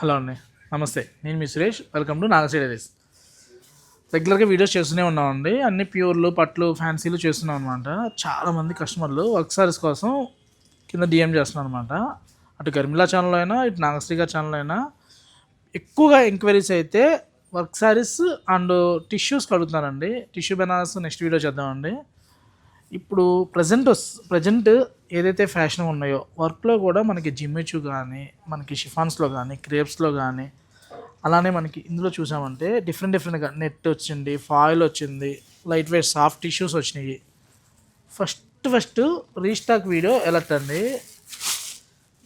Hello అండి. నమస్తే. నేను మీ Suresh. Welcome to Nagasri diaries రెగ్యులర్గా వీడియోస్ చేస్తూనే ఉన్నామండి. అన్ని ప్యూర్లు పట్లు ఫ్యాన్సీలు చేస్తున్నాం అనమాట చాలామంది కస్టమర్లు వర్క్ సారీస్ కోసం కింద డిఎం చేస్తున్నారు అనమాట అటు గర్మిలా ఛానల్ అయినా ఇటు నాగశ్రీగా ఛానల్ అయినా ఎక్కువగా ఎంక్వైరీస్ అయితే వర్క్ సారీస్ అండ్ టిష్యూస్ కడుగుతున్నారండి. టిష్యూ బెనారస్ నెక్స్ట్ వీడియో చేద్దామండి. ఇప్పుడు ప్రజెంట్ ప్రజెంట్ ఏదైతే ఫ్యాషన్ ఉన్నాయో వర్క్లో కూడా మనకి జిమ్మిచు కానీ మనకి షిఫాన్స్లో కానీ క్రేప్స్లో కానీ అలానే మనకి ఇందులో చూసామంటే డిఫరెంట్ డిఫరెంట్గా నెట్ వచ్చింది ఫాయిల్ వచ్చింది లైట్ వెయిట్ సాఫ్ట్ టిష్యూస్ వచ్చినాయి. First first restock video alert అండి?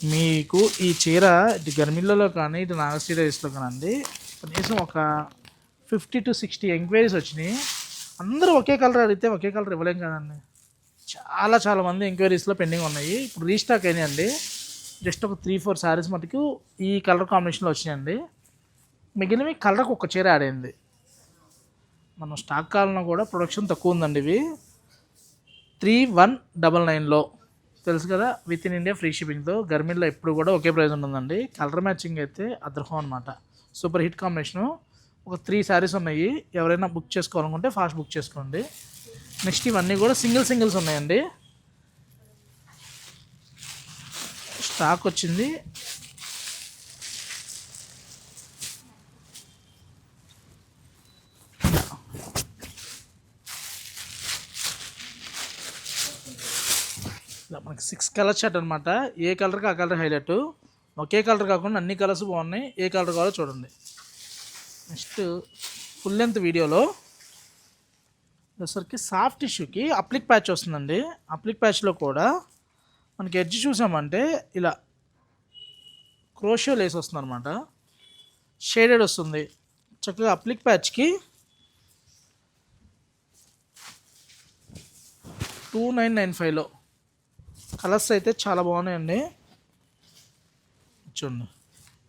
మీకు ఈ చీర ఇటు గర్మిల్లలో కానీ ఇటు నాగశ్రీ రైస్లో అండి కనీసం ఒక ఫిఫ్టీ టు సిక్స్టీ ఎంక్వైరీస్ వచ్చినాయి. అందరూ ఒకే కలర్ అడిగితే ఒకే కలర్ ఇవ్వలేం కదండి. చాలా చాలా మంది ఎంక్వైరీస్లో పెండింగ్ ఉన్నాయి. ఇప్పుడు రీస్టాక్ అయినాయండి. జస్ట్ ఒక త్రీ ఫోర్ శారీస్ మటుకు ఈ కలర్ కాంబినేషన్లో వచ్చినాయండి. మిగిలినవి కలర్కి ఒక చీర యాడ్ అయింది. మనం స్టాక్ కాలంలో కూడా ప్రొడక్షన్ తక్కువ ఉందండి ఇవి. త్రీ వన్ డబల్ నైన్లో తెలుసు కదా విత్ ఇన్ ఇండియా ఫ్రీ షిప్పింగ్తో గర్మిల్లో ఎప్పుడు కూడా ఒకే ప్రైస్ ఉంటుందండి. కలర్ మ్యాచింగ్ అయితే అదర్హం అనమాట సూపర్ హిట్ కాంబినేషను ఒక త్రీ శారీస్ ఉన్నాయి. ఎవరైనా బుక్ చేసుకోవాలనుకుంటే ఫాస్ట్ బుక్ చేసుకోండి. నెక్స్ట్ ఇవన్నీ కూడా సింగిల్ సింగిల్స్ ఉన్నాయండి. స్టాక్ వచ్చింది. ఇలా మనకి సిక్స్ కలర్ షర్ట్ అనమాట ఏ కలర్కి ఆ కలర్ హైలైట్ ఒకే కలర్ కాకుండా అన్ని కలర్స్ బాగున్నాయి. ఏ కలర్ కావాలో చూడండి. నెక్స్ట్ ఫుల్ లెంత్ వీడియోలో వచ్చేసరికి సాఫ్ట్ టిష్యూకి అప్లిక్ ప్యాచ్ వస్తుందండి. అప్లిక్ ప్యాచ్లో కూడా మనకి ఎడ్జ్ చూసామంటే ఇలా క్రోషియో లేస్ వస్తుంది అనమాట షేడెడ్ వస్తుంది. చక్కగా అప్లిక్ ప్యాచ్కి టూ నైన్ నైన్ ఫైవ్లో. కలర్స్ అయితే చాలా బాగున్నాయండి. చూడండి.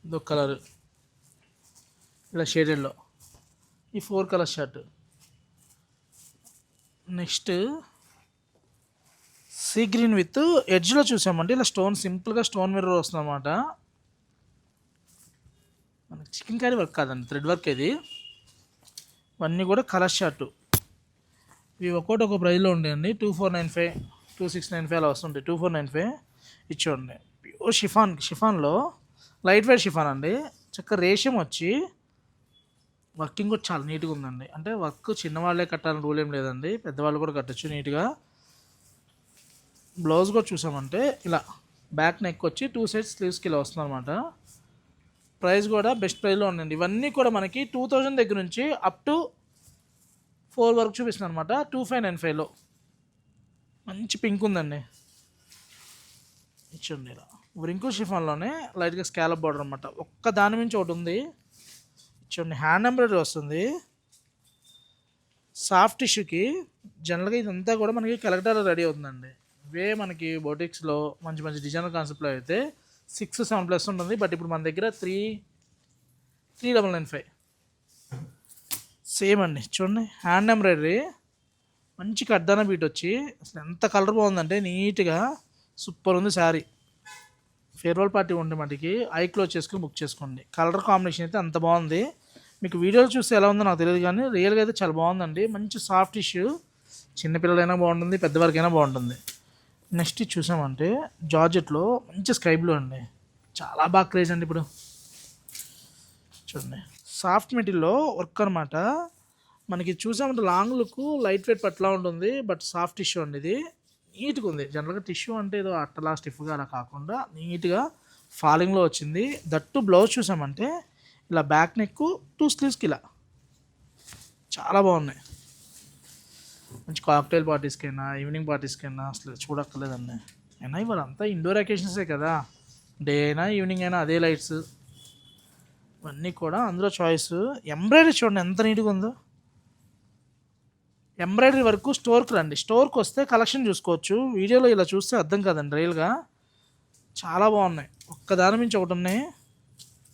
ఇదొక కలర్. ఇలా షేడెడ్లో. ఈ four colour shirt. Next sea green with ఎడ్జ్లో చూసామంటే ఇలా స్టోన్ సింపుల్గా స్టోన్ మిర్రర్ వస్తుంది అనమాట మనకి చికెన్ కర్రీ వర్క్ కాదండి థ్రెడ్ వర్క్ ఇది. ఇవన్నీ కూడా కలర్ షర్టు ఇవి ఒక్కోటి ఒక ప్రైజ్లో ఉండేయండి. Two four nine five two six nine five అలా వస్తుంటాయి. టూ ఫోర్ నైన్ ఫైవ్ ఇచ్చేయండి ప్యూర్ షిఫాన్ షిఫాన్లో లైట్ వెయిట్ షిఫాన్ అండి. చక్క రేషం వచ్చి వర్కింగ్ కూడా చాలా నీట్గా ఉందండి. అంటే వర్క్ చిన్నవాళ్ళే కట్టాలని రూల్ ఏం లేదండి. పెద్దవాళ్ళు కూడా కట్టచ్చు నీట్గా. బ్లౌజ్ కూడా చూసామంటే ఇలా బ్యాక్ నెక్ వచ్చి టూ సైడ్స్ స్లీవ్స్కి ఇలా వస్తుంది అనమాట ప్రైస్ కూడా బెస్ట్ ప్రైస్లో ఉందండి. ఇవన్నీ కూడా మనకి టూ థౌజండ్ దగ్గర నుంచి అప్ టు ఫోర్ వరకు చూపిస్తుంది అనమాట టూ ఫైవ్ నైన్ ఫైవ్లో. మంచి పింక్ ఉందండి. ఇచ్చండి ఇలా. రింకు షిఫాన్లోనే లైట్గా స్కాలప్ బార్డర్ అనమాట ఒక్క దాని నుంచి ఒకటి ఉంది. చూడండి హ్యాండ్ ఎంబ్రాయిడరీ వస్తుంది. సాఫ్ట్ ఇష్యూకి జనరల్గా ఇదంతా కూడా మనకి కలెక్టర్ రెడీ అవుతుందండి. ఇవే మనకి బోటిక్స్లో మంచి మంచి డిజైన్ కాన్సెప్ట్లో అయితే సిక్స్ సెవెన్ ప్లస్ ఉంటుంది. బట్ ఇప్పుడు మన దగ్గర three three double nine five same అండి. చూడండి హ్యాండ్ ఎంబ్రాయిడరీ మంచి కడ్డాన బీట్ వచ్చి అసలు ఎంత కలర్ బాగుందంటే నీట్గా సూపర్ ఉంది శారీ ఫేర్వెల్ పార్టీ ఉండే మటుకి ఐ క్లోజ్ చేసుకుని బుక్ చేసుకోండి. కలర్ కాంబినేషన్ అయితే అంత బాగుంది. మీకు వీడియోలు చూస్తే ఎలా ఉందో నాకు తెలియదు కానీ రియల్గా అయితే చాలా బాగుందండి. మంచి సాఫ్ట్ ఇష్యూ చిన్నపిల్లలైనా బాగుంటుంది పెద్దవారికైనా బాగుంటుంది. నెక్స్ట్ ఇది చూసామంటే జార్జెట్లో మంచి స్కై బ్లూ అండి. చాలా బాగా క్రేజ్ అండి ఇప్పుడు. చూడండి. సాఫ్ట్ మెటీరియల్లో వర్క్ అనమాట మనకి చూసామంటే లాంగ్ లుక్ లైట్ వెయిట్ పట్లా ఉంటుంది బట్ సాఫ్ట్ టిష్యూ అండి ఇది. నీట్గా ఉంది. జనరల్గా టిష్యూ అంటే ఏదో అట్టలా స్టిఫ్గా అలా కాకుండా నీట్గా ఫాలింగ్లో వచ్చింది. దట్టు బ్లౌజ్ చూసామంటే ఇలా బ్యాక్ నెక్ టూ స్లీవ్స్కి ఇలా. చాలా బాగున్నాయి. మంచి కాక్టైల్ పార్టీస్కైనా ఈవినింగ్ పార్టీస్కైనా అసలు చూడక్కర్లేదండి అయినా ఇవాళ అంతా ఇండోర్ అకేషన్సే కదా. డే అయినా ఈవినింగ్ అయినా అదే లైట్స్ ఇవన్నీ కూడా అందులో చాయిస్ ఎంబ్రాయిడరీ చూడండి ఎంత నీట్గా ఉందో. ఎంబ్రాయిడరీ వరకు స్టోర్కి రండి. స్టోర్కి వస్తే కలెక్షన్ చూసుకోవచ్చు. వీడియోలో ఇలా చూస్తే అర్థం కాదండి రియల్గా చాలా బాగున్నాయి. ఒక్కదాని మించి నుంచి ఒకటి ఉన్నాయి.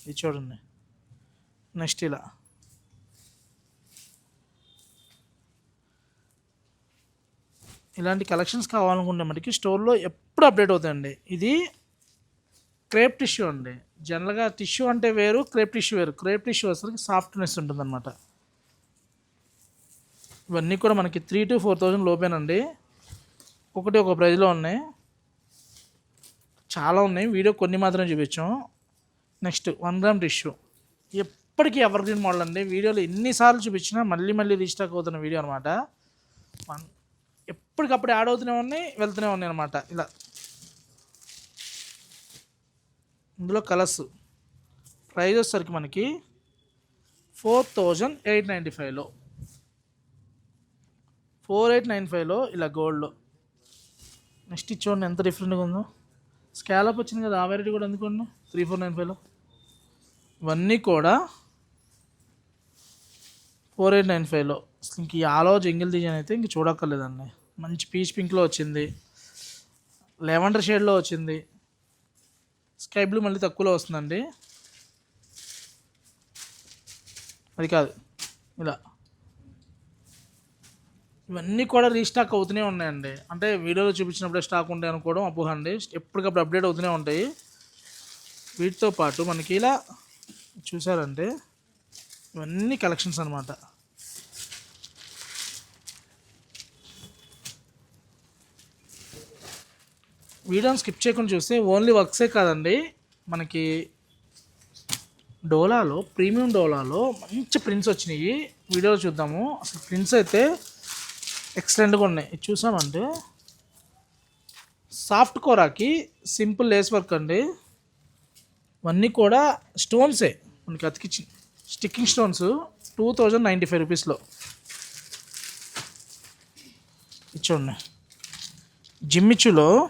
ఇది చూడండి. నెక్స్ట్ ఇలా ఇలాంటి కలెక్షన్స్ కావాలనుకుంటే మనకి స్టోర్లో ఎప్పుడు అప్డేట్ అవుతాయండి. ఇది క్రేప్ టిష్యూ అండి. జనరల్గా టిష్యూ అంటే వేరు క్రేప్ టిష్యూ వేరు. క్రేప్ టిష్యూ అసలు సాఫ్ట్నెస్ ఉంటుందన్నమాట. ఇవన్నీ కూడా మనకి త్రీ టు ఫోర్ థౌజండ్ లోపేనండి. ఒకటి ఒక ప్రైజ్లో ఉన్నాయి. చాలా ఉన్నాయి. వీడియో కొన్ని మాత్రమే చూపించాం. Next one gram tissue. ఎప్పటికీ ఎవర్ గ్రీన్ మోడల్ అండి? వీడియోలు ఎన్నిసార్లు చూపించినా మళ్ళీ మళ్ళీ రీస్టాక్ అవుతున్న వీడియో అనమాట ఎప్పటికప్పుడు యాడ్ అవుతూనే ఉన్నాయి వెళ్తూనే ఉన్నాయి అనమాట ఇలా. ఇందులో కలర్స్ ప్రైజ్ వచ్చేసరికి మనకి ఫోర్ థౌజండ్ ఎయిట్ నైంటీ ఫైవ్లో ఫోర్ ఎయిట్ నైన్ ఫైవ్లో ఇలా గోల్డ్లో నెక్స్ట్ ఇచ్చోండి ఎంత డిఫరెంట్గా ఉందో. స్కాలప్ వచ్చింది కదా ఆ వెరైటీ కూడా ఎందుకోండి త్రీ ఫోర్ నైన్ ఫైవ్లో ఇవన్నీ కూడా ఫోర్ ఎయిట్ నైన్ ఫైవ్లో. ఇంక ఈ ఆలో జింగిల్ డిజైన్ అయితే ఇంక చూడక్కర్లేదండి. మంచి పీచ్ పింక్లో వచ్చింది. లెవెండర్ షేడ్లో వచ్చింది. స్కై బ్లూ మళ్ళీ తక్కువలో వస్తుందండి. అది కాదు. ఇలా. ఇవన్నీ కూడా రీస్టాక్ అవుతూనే ఉన్నాయండి. అంటే వీడియోలో చూపించినప్పుడే స్టాక్ ఉంటాయి అనుకోవడం అపోహ అండి ఎప్పటికప్పుడు అప్డేట్ అవుతూనే ఉంటాయి. వీటితో పాటు మనకి ఇలా చూసారంటే ఇవన్నీ కలెక్షన్స్ అనమాట వీడియోని స్కిప్ చేయకుండా చూస్తే ఓన్లీ వర్క్సే కాదండి. మనకి డోలాలో ప్రీమియం డోలాలో మంచి ప్రింట్స్ వచ్చినాయి. వీడియోలో చూద్దాము. అసలు ప్రింట్స్ అయితే ఎక్సలెంట్గా ఉన్నాయి. చూసామంటే సాఫ్ట్ కోరాకి సింపుల్ లేస్ వర్క్ అండి. ఇవన్నీ కూడా స్టోన్సే మనకి అతికిచ్చింది. Sticking stones two thousand ninety five రూపీస్లో. ఇచ్చోండి జిమ్మిచ్చులో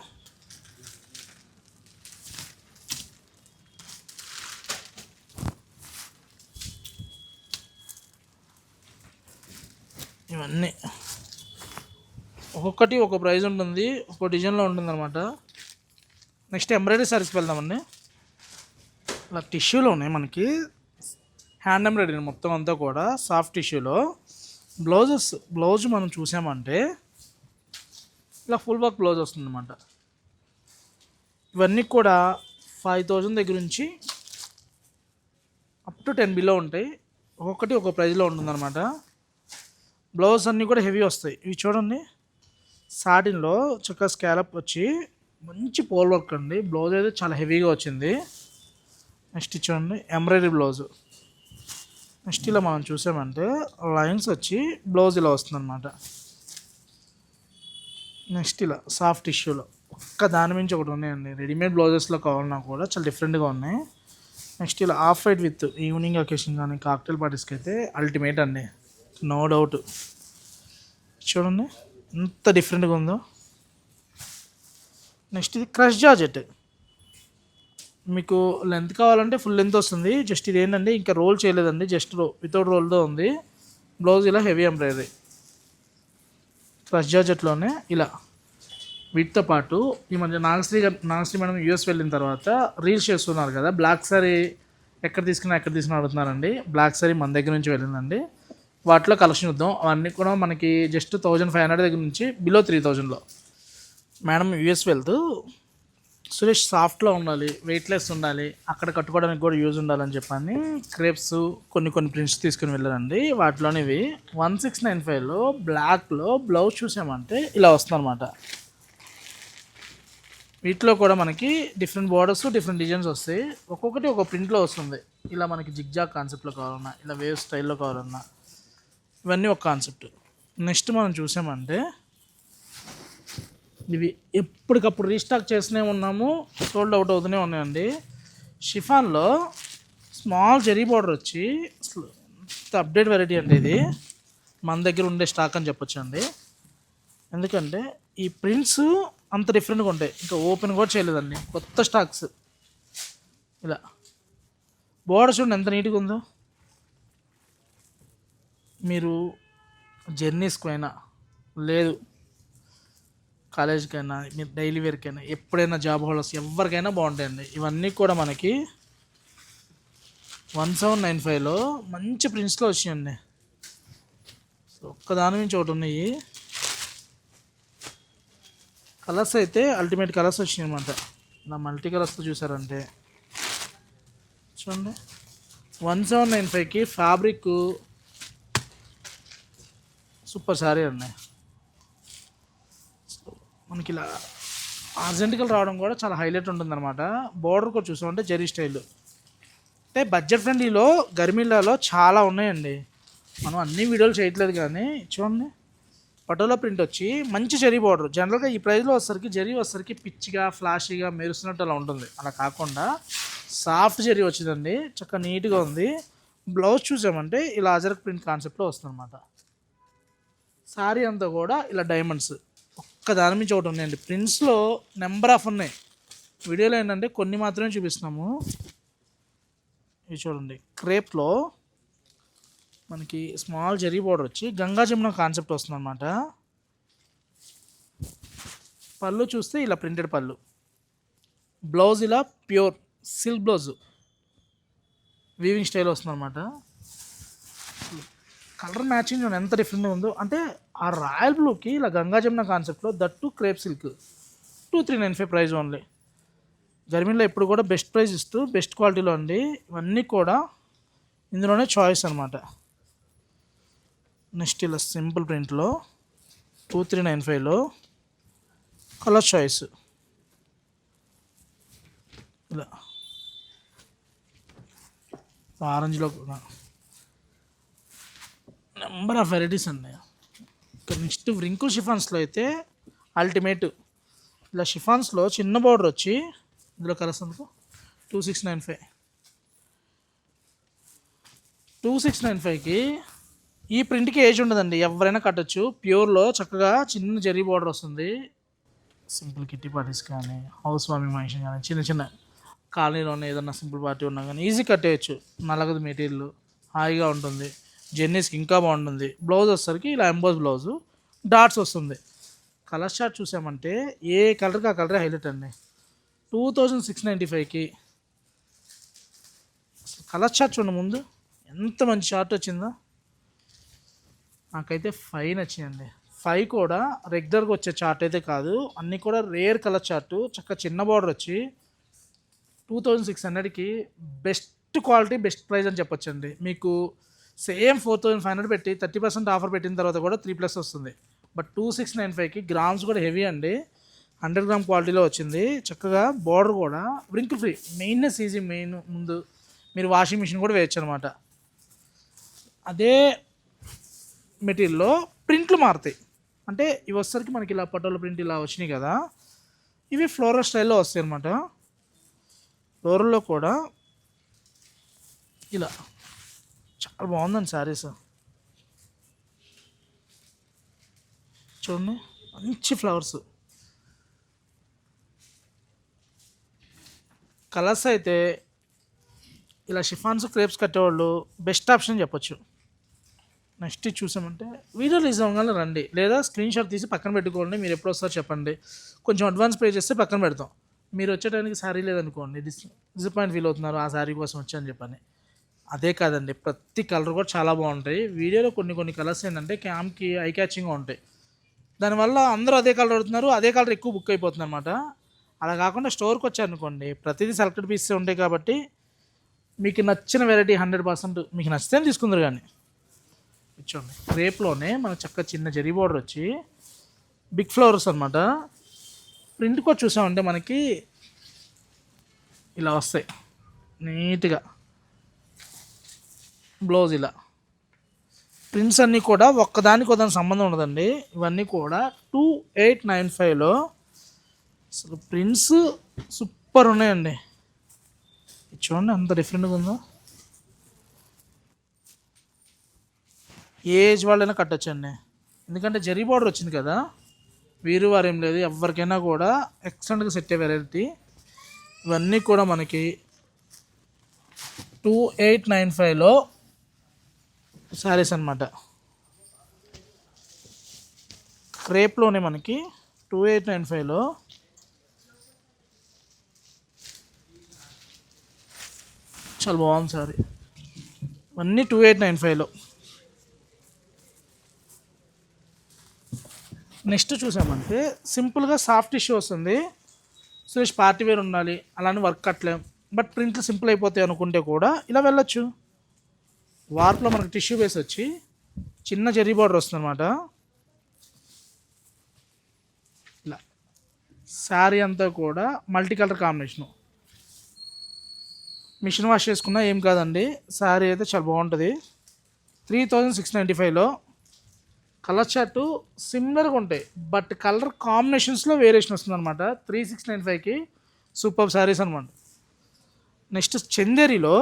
ఇవన్నీ. ఒక్కొక్కటి ఒక ప్రైజ్ ఉంటుంది ఒక డిజైన్లో ఉంటుంది అనమాట నెక్స్ట్ ఎంబ్రాయిడరీ సారీస్కి వెళ్దామండి. ఇలా టిష్యూలో ఉన్నాయి మనకి. హ్యాండ్ ఎంబ్రాయిడరీ మొత్తం అంతా కూడా సాఫ్ట్ టిష్యూలో బ్లౌజెస్ బ్లౌజ్ మనం చూసామంటే ఇలా ఫుల్ వర్క్ బ్లౌజ్ వస్తుందన్నమాట. ఇవన్నీ కూడా ఫైవ్ థౌజండ్ దగ్గర నుంచి అప్ టు టెన్ బిలో ఉంటాయి. ఒక్కొక్కటి ఒక ప్రైజ్లో ఉంటుందన్నమాట. బ్లౌజ్ అన్నీ కూడా హెవీ వస్తాయి. ఇవి చూడండి. సాటిన్లో చక్కగా స్కాలప్ వచ్చి మంచి పోల్ వర్క్ అండి. బ్లౌజ్ అయితే చాలా హెవీగా వచ్చింది. నెక్స్ట్ చూడండి. ఎంబ్రాయిడరీ బ్లౌజు నెక్స్ట్ ఇలా మనం చూసామంటే లైన్స్ వచ్చి బ్లౌజ్ ఇలా వస్తుందన్నమాట. నెక్స్ట్ ఇలా సాఫ్ట్ టిష్యూలో ఒక్క దాని మించి ఒకటి ఉన్నాయండి. రెడీమేడ్ బ్లౌజెస్లో కావాలన్నా కూడా చాలా డిఫరెంట్గా ఉన్నాయి. నెక్స్ట్ ఇలా off white with evening occasion కానీ కాక్టైల్ పార్టీస్కి అయితే అల్టిమేట్ అండి. నో డౌట్ చూడండి ఎంత డిఫరెంట్గా ఉందో. నెక్స్ట్ ఇది క్రష్ జాజెట్ మీకు లెంత్ కావాలంటే ఫుల్ లెంత్ వస్తుంది. జస్ట్ ఇది ఏంటంటే ఇంకా రోల్ చేయలేదండి జస్ట్ రో వితౌట్ రోల్తో ఉంది. బ్లౌజ్ ఇలా హెవీ ఎంబ్రాయిడరీ క్రష్ జార్జెట్లోనే ఇలా. వీటితో పాటు ఈ మధ్య నాగశ్రీ నాగశ్రీ మేడం యూఎస్ వెళ్ళిన తర్వాత రీల్స్ చేస్తున్నారు కదా. బ్లాక్ సారీ ఎక్కడ తీసుకున్నా ఎక్కడ తీసుకున్నా అడుగుతున్నారండి. బ్లాక్ సారీ మన దగ్గర నుంచి వెళ్ళిందండి. వాటిలో కలెక్షన్ చూద్దాం. అవన్నీ కూడా మనకి జస్ట్ థౌజండ్ ఫైవ్ హండ్రెడ్ దగ్గర నుంచి బిలో త్రీ థౌజండ్లో మేడం యూఎస్ వెళ్తూ సురేష్ సాఫ్ట్లో ఉండాలి వెయిట్లెస్ ఉండాలి అక్కడ కట్టుకోవడానికి కూడా యూజ్ ఉండాలని చెప్పని క్రేప్స్ కొన్ని కొన్ని ప్రింట్స్ తీసుకుని వెళ్ళారండి. వాటిలోనే ఇవి వన్ సిక్స్ నైన్ ఫైవ్లో బ్లాక్లో బ్లౌజ్ చూసామంటే ఇలా వస్తుందన్నమాట. వీటిలో కూడా మనకి డిఫరెంట్ బార్డర్స్ డిఫరెంట్ డిజైన్స్ వస్తాయి. ఒక్కొక్కటి ఒక ప్రింట్లో వస్తుంది. ఇలా మనకి జిగ్జాగ్ కాన్సెప్ట్లో కావాలన్నా ఇలా వేవ్ స్టైల్లో కావాలన్నా ఇవన్నీ ఒక కాన్సెప్ట్ నెక్స్ట్ మనం చూసామంటే ఇవి ఎప్పటికప్పుడు రీస్టాక్ చేస్తూనే ఉన్నాము. సోల్డ్ అవుట్ అవుతూనే ఉన్నాయండి. షిఫాన్లో స్మాల్ జెరీ బార్డర్ వచ్చి ఎంత అప్డేట్ వెరైటీ అండి ఇది. మన దగ్గర ఉండే స్టాక్ అని చెప్పొచ్చు అండి ఎందుకంటే ఈ ప్రింట్స్ అంత డిఫరెంట్గా ఉంటాయి. ఇంకా ఓపెన్ కూడా చేయలేదండి. కొత్త స్టాక్స్. ఇలా. బోర్డర్ చూడండి ఎంత నీట్గా ఉందో. మీరు జర్నీస్కి అయినా లేదు. కాలేజ్కైనా మీరు డైలీ వేర్కైనా ఎప్పుడైనా జాబ్ హోల్డర్స్ ఎవరికైనా బాగుంటాయండి. ఇవన్నీ కూడా మనకి వన్ సెవెన్ నైన్ ఫైవ్లో మంచి ప్రింట్స్లో వచ్చాయండి సో ఒక్కదాని నుంచి ఒకటి ఉన్నాయి. కలర్స్ అయితే అల్టిమేట్ కలర్స్ వచ్చినాయి అనమాట ఇలా మల్టీ కలర్స్తో చూసారంటే. చూడండి. వన్ సెవెన్ నైన్ ఫైవ్కి ఫ్యాబ్రిక్ సూపర్ సారీ అండి. మనకి ఇలా ఆర్జెంటికల్ రావడం కూడా చాలా హైలైట్ ఉంటుందన్నమాట. బోర్డర్ కూడా చూసామంటే జెరీ స్టైల్. అంటే బడ్జెట్ ఫ్రెండ్లీలో గర్మిల్లాలో చాలా ఉన్నాయండి. మనం అన్ని వీడియోలు చేయట్లేదు కానీ చూడండి. పటోలా ప్రింట్ వచ్చి మంచి జరీ బార్డర్ జనరల్గా ఈ ప్రైస్లో వచ్చేసరికి జరీ వచ్చేసరికి పిచ్చిగా ఫ్లాషీగా మెరుస్తున్నట్టు అలా ఉంటుంది. అలా కాకుండా సాఫ్ట్ జరీ వచ్చిందండి. చక్కగా నీట్గా ఉంది. బ్లౌజ్ చూసామంటే ఇలా అజరక్ ప్రింట్ కాన్సెప్ట్లో వస్తుంది అనమాట సారీ అంతా కూడా ఇలా డైమండ్స్ ఒక్క దాని నుంచి ఒకటి ఉన్నాయండి ప్రింట్స్లో నెంబర్ ఆఫ్ ఉన్నాయి. వీడియోలో ఏంటంటే కొన్ని మాత్రమే చూపిస్తున్నాము. ఇవి చూడండి. క్రేప్లో మనకి స్మాల్ జరీ బోర్డర్ వచ్చి గంగా జమున కాన్సెప్ట్ వస్తుంది అనమాట పళ్ళు చూస్తే ఇలా ప్రింటెడ్ పళ్ళు. బ్లౌజ్ ఇలా pure silk blouse. Weaving style వస్తుందన్నమాట. కలర్ మ్యాచింగ్ చూడండి ఎంత డిఫరెంట్గా ఉందో. అంటే ఆ రాయల్ బ్లూకి ఇలా గంగా జమున కాన్సెప్ట్లో that crepe silk two three nine five price only గర్మీలో ఎప్పుడు కూడా బెస్ట్ ప్రైస్ ఇస్తూ బెస్ట్ క్వాలిటీలో అండి. ఇవన్నీ కూడా ఇందులోనే చాయిస్ అనమాట నెక్స్ట్ ఇలా సింపుల్ ప్రింట్లో టూ త్రీ నైన్ ఫైవ్లో కలర్ చాయిస్ ఇలా. ఆరెంజ్లో కూడా. నెంబర్ ఆఫ్ వెరైటీస్ ఉన్నాయి నెక్స్ట్ వ్రింకుల్ షిఫాన్స్లో అయితే అల్టిమేట్ ఇలా షిఫాన్స్లో చిన్న బార్డర్ వచ్చి ఇందులో కలర్స్ అందుకు two six nine five. Two six nine ఫైవ్కి ఈ ప్రింట్కి ఏజ్ ఉండదండి. ఎవరైనా కట్టచ్చు. ప్యూర్లో చక్కగా చిన్న జరీ బార్డర్ వస్తుంది. సింపుల్ కిట్టి పార్టీస్ కానీ హౌస్ వార్మింగ్ ఫంక్షన్ కానీ చిన్న చిన్న కాలనీలో ఉన్న ఏదన్నా సింపుల్ పార్టీ ఉన్నా కానీ ఈజీ కట్టేయచ్చు. నలగదు మెటీరియల్. హాయిగా ఉంటుంది. జెన్నీస్కి ఇంకా బాగుంటుంది. బ్లౌజ్ వచ్చేసరికి ఇలా ఎంబోజ్ బ్లౌజు డాట్స్ వస్తుంది. కలర్ షార్ట్ చూసామంటే ఏ కలర్కి ఆ కలరే హైలైట్ అండి. టూ థౌజండ్ సిక్స్ నైంటీ ఫైవ్కి కలర్ షార్ట్ చూడండి ముందు. ఎంత మంచి షార్ట్ వచ్చిందో. నాకైతే ఫైవ్ నచ్చిందండి ఫైవ్ కూడా రెగ్యులర్గా వచ్చే చార్ట్ అయితే కాదు. అన్నీ కూడా రేర్ కలర్ చార్ట్ చక్క చిన్న బార్డర్ వచ్చి టూ థౌజండ్ సిక్స్ హండ్రెడ్కి బెస్ట్ క్వాలిటీ బెస్ట్ ప్రైస్ అని చెప్పొచ్చండి. మీకు same four thousand five hundred పెట్టి థర్టీ పర్సెంట్ ఆఫర్ పెట్టిన తర్వాత కూడా త్రీ ప్లస్ వస్తుంది. బట్ టూ సిక్స్ నైన్ ఫైవ్కి గ్రామ్స్ కూడా హెవీ అండి. హండ్రెడ్ గ్రామ్ క్వాలిటీలో వచ్చింది. చక్కగా బార్డర్ కూడా రింక్ ఫ్రీ. మెయిన్నెస్ ఈజీ మెయిన్ ముందు మీరు వాషింగ్ మిషన్ కూడా వేయచ్చు అనమాట అదే మెటీరియల్లో ప్రింట్లు మారుతాయి. అంటే ఇవి వచ్చేసరికి మనకి ఇలా పటోల ప్రింట్ ఇలా వచ్చినాయి కదా. ఇవి ఫ్లోరల్ స్టైల్లో వస్తాయి అనమాట ఫ్లోరల్లో కూడా ఇలా చాలా బాగుందండి శారీస్. చూడండి మంచి ఫ్లవర్స్. కలర్స్ అయితే ఇలా షిఫాన్స్ క్రేప్స్ కట్టేవాళ్ళు బెస్ట్ ఆప్షన్ చెప్పొచ్చు. నెక్స్ట్ ఇది చూసామంటే వీడియో రిలీజ్ అవ్వగానే రండి. లేదా స్క్రీన్ షాట్ తీసి పక్కన పెట్టుకోండి. మీరు ఎప్పుడు వస్తారో చెప్పండి. కొంచెం అడ్వాన్స్ పే చేస్తే పక్కన పెడతాం. మీరు వచ్చేటానికి శారీ లేదనుకోండి. డిస్ డిసప్పాయింట్ ఫీల్ అవుతున్నారు. ఆ శారీ కోసం వచ్చాను చెప్పని. అదే కాదండి ప్రతి కలర్ కూడా చాలా బాగుంటాయి. వీడియోలో కొన్ని కొన్ని కలర్స్ ఏంటంటే క్యామ్కి ఐ క్యాచింగ్గా ఉంటాయి. దానివల్ల అందరూ అదే కలర్ అడుగుతున్నారు అదే కలర్ ఎక్కువ బుక్ అయిపోతుంది అనమాట అలా కాకుండా స్టోర్కి వచ్చారనుకోండి ప్రతిదీ సెలెక్టెడ్ పీసెస్ ఉంటాయి కాబట్టి మీకు నచ్చిన వెరైటీ హండ్రెడ్ పర్సెంట్ మీకు నచ్చితే తీసుకుందరు కానీ. చూడండి రేప్లోనే మనకు చక్క చిన్న జరీ బోర్డర్ వచ్చి బిగ్ ఫ్లవర్స్ అనమాట ప్రింట్ కూడా చూసామంటే మనకి ఇలా వస్తాయి. నీట్గా. బ్లౌజ్ ఇలా ప్రింట్స్ అన్నీ కూడా ఒక్కదానికి ఒకదానికి సంబంధం ఉండదండి. ఇవన్నీ కూడా టూ ఎయిట్ నైన్ ఫైవ్లో. అసలు ప్రింట్స్ సూపర్ ఉన్నాయండి. చూడండి అంత డిఫరెంట్గా ఉందో. ఏజ్ వాళ్ళైనా కట్టచ్చండి. ఎందుకంటే జరీ బార్డర్ వచ్చింది కదా వీరు వారు ఏం లేదు. ఎవరికైనా కూడా ఎక్సలెంట్గా సెట్ అయ్యే వెరైటీ ఇవన్నీ కూడా మనకి టూ ఎయిట్ నైన్ ఫైవ్లో శారీస్ అనమాట క్రేప్లోనే మనకి టూ ఎయిట్ నైన్ ఫైవ్లో చాలా బాగుంది సారీ అన్నీ టూ ఎయిట్ నైన్ ఫైవ్లో నెక్స్ట్ చూసామంటే సింపుల్గా సాఫ్ట్ ఇష్యూ వస్తుంది. సురేష్ పార్టీ వేర్ ఉండాలి అలానే వర్క్ కట్టలేం బట్ ప్రింట్లు సింపుల్ అయిపోతాయి అనుకుంటే కూడా ఇలా వెళ్ళొచ్చు. వార్ప్లో మనకు టిష్యూ బేస్ వచ్చి చిన్న జెర్రీ బార్డర్ వస్తుంది అనమాట ఇలా. శారీ అంతా కూడా multi colour combination. Machine wash చేసుకున్నా ఏం కాదండి. శారీ అయితే చాలా బాగుంటుంది. త్రీ థౌజండ్ సిక్స్ నైంటీ ఫైవ్లో కలర్ చార్టు సిమిలర్గా ఉంటాయి. బట్ కలర్ కాంబినేషన్స్లో వేరియేషన్ వస్తుందన్నమాట. త్రీ సిక్స్ నైన్ ఫైవ్కి సూపర్ శారీస్ అనమాట నెక్స్ట్ చందేరిలో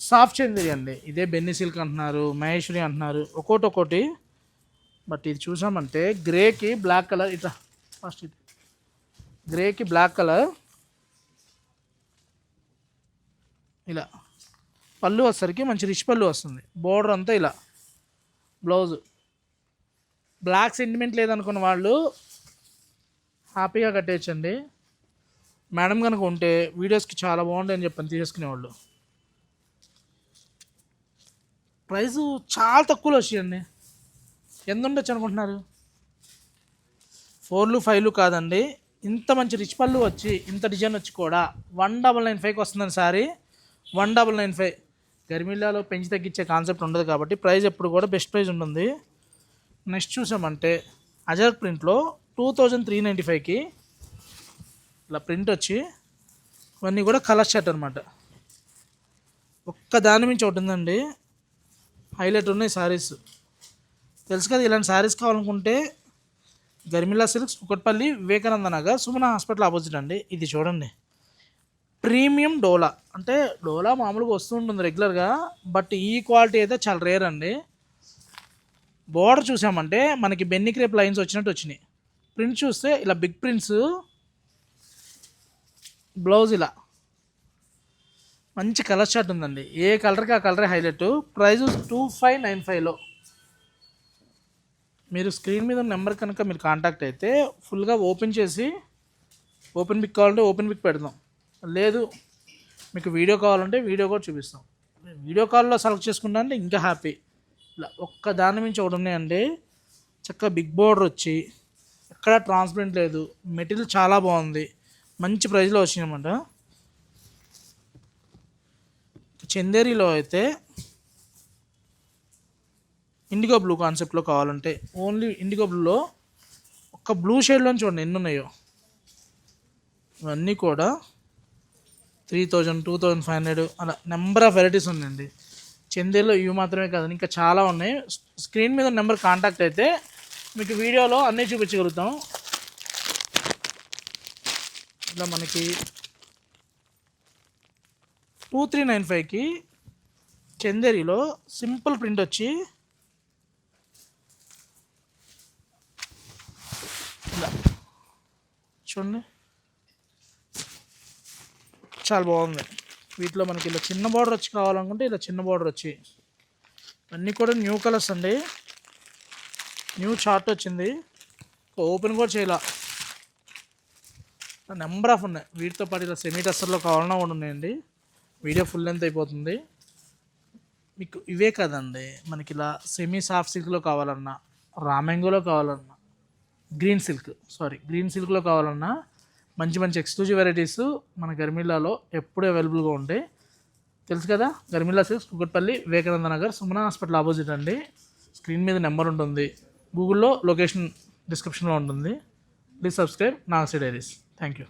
సాఫ్ట్ చందేరి అండి. ఇదే బెన్నీ సిల్క్ అంటున్నారు మహేశ్వరి అంటున్నారు. ఒక్కోటి ఒక్కోటి బట్ ఇది చూసామంటే గ్రేకి బ్లాక్ కలర్ ఇట్లా ఫస్ట్ ఇది. గ్రేకి బ్లాక్ కలర్. ఇలా. పళ్ళు వచ్చేసరికి మంచి రిచ్ పళ్ళు వస్తుంది. బోర్డర్ అంతా ఇలా. బ్లౌజ్. బ్లాక్ సెంటిమెంట్ లేదనుకున్న వాళ్ళు హ్యాపీగా కట్టేయచ్చండి. మేడం కనుక ఉంటే వీడియోస్కి చాలా బాగుంటాయని చెప్పని తీసేసుకునేవాళ్ళు. ప్రైస్ చాలా తక్కువలో వచ్చాయండి ఎంత ఉండొచ్చు అనుకుంటున్నారు? ఫోర్లు ఫైవ్లు కాదండి. ఇంత మంచి రిచ్ పళ్ళు వచ్చి ఇంత డిజైన్ వచ్చి కూడా వన్ డబల్ నైన్ ఫైవ్కి వస్తుందండి saree. One double nine five. గర్మిల్లాలో పెంచి తగ్గించే కాన్సెప్ట్ ఉండదు కాబట్టి ప్రైస్ ఎప్పుడు కూడా బెస్ట్ ప్రైస్ ఉంటుంది. నెక్స్ట్ చూసామంటే అజర్ ప్రింట్లో టూ థౌజండ్ త్రీ నైంటీ ఫైవ్కి ఇలా ప్రింట్ వచ్చి ఇవన్నీ కూడా కలర్ షర్ట్ అనమాట ఒక్క దాని మించి ఒకటి ఉందండి. హైలైట్ ఉన్నాయి శారీస్ తెలుసు కదా ఇలాంటి శారీస్ కావాలనుకుంటే Garmila silks Kukatpally Vivekananda Nagar Sumana hospital opposite అండి. ఇది చూడండి. ప్రీమియం డోలా. అంటే డోలా మామూలుగా వస్తూ ఉంటుంది రెగ్యులర్గా బట్ ఈ క్వాలిటీ అయితే చాలా రేర్ అండి. బోర్డర్ చూసామంటే మనకి బెన్ని క్రేప్ లైన్స్ వచ్చినట్టు వచ్చినాయి. ప్రింట్ చూస్తే ఇలా బిగ్ ప్రింట్స్ బ్లౌజ్ ఇలా. మంచి కలర్ షర్ట్ ఉందండి. ఏ కలర్కి ఆ కలరే highlight price two five nine ఫైవ్లో మీరు స్క్రీన్ మీద నెంబర్ కనుక మీరు కాంటాక్ట్ అయితే ఫుల్గా ఓపెన్ చేసి ఓపెన్ పిక్ కావాలంటే ఓపెన్ పిక్ పెడదాం. లేదు మీకు వీడియో కావాలంటే వీడియో కూడా చూపిస్తాం. వీడియో కాల్లో సెలెక్ట్ చేసుకుంటా అంటే ఇంకా హ్యాపీ ఇలా ఒక్క దాని మించి ఒకటి ఉన్నాయండి. చక్కగా బిగ్ బోర్డర్ వచ్చి ఎక్కడ ట్రాన్స్పరెంట్ లేదు. మెటీరియల్ చాలా బాగుంది. మంచి ప్రైస్లో వచ్చినాయన్నమాట చందేరిలో అయితే ఇండిగో బ్లూ కాన్సెప్ట్లో కావాలంటే ఓన్లీ ఇండిగో బ్లూలో ఒక బ్లూ షేడ్లో చూడండి ఎన్ని ఉన్నాయో. ఇవన్నీ కూడా three thousand two thousand five hundred అలా నెంబర్ ఆఫ్ వెరైటీస్ ఉందండి. చందేలో ఇవి మాత్రమే కాదు ఇంకా చాలా ఉన్నాయి. స్క్రీన్ మీద నెంబర్ కాంటాక్ట్ అయితే మీకు వీడియోలో అన్నీ చూపించగలుగుతాం. ఇలా మనకి టూ త్రీ నైన్ ఫైవ్కి చందేరిలో సింపుల్ ప్రింట్ వచ్చి చూడండి. చాలా బాగుంది. వీటిలో మనకి ఇలా చిన్న బార్డర్ వచ్చి కావాలనుకుంటే ఇలా చిన్న బార్డర్ వచ్చి. అన్నీ కూడా న్యూ కలర్స్ అండి. న్యూ చార్ట్ వచ్చింది. ఓపెన్ కూడా చేయాల? నెంబర్ ఆఫ్ ఉన్నాయి. వీటితో పాటు ఇలా సెమీ టెస్టర్లో కావాలన్నా కూడా ఉన్నాయండి. వీడియో ఫుల్ లెంత్ అయిపోతుంది. మీకు ఇవే కదండి. మనకి ఇలా సెమీ సాఫ్ట్ సిల్క్లో కావాలన్నా రామెంగోలో కావాలన్నా గ్రీన్ సిల్క్ సారీ గ్రీన్ సిల్క్లో కావాలన్నా మంచి మంచి ఎక్స్క్లూజివ్ వెరైటీస్ మన గర్మిల్లాలో ఎప్పుడు అవైలబుల్గా ఉంటాయి. తెలుసు కదా? Garmilla silks Kukatpally Vivekananda Nagar Sumana hospital opposite అండి. స్క్రీన్ మీద నెంబర్ ఉంటుంది. గూగుల్లో లొకేషన్ డిస్క్రిప్షన్లో ఉంటుంది. Please subscribe Nagasri diaries thank you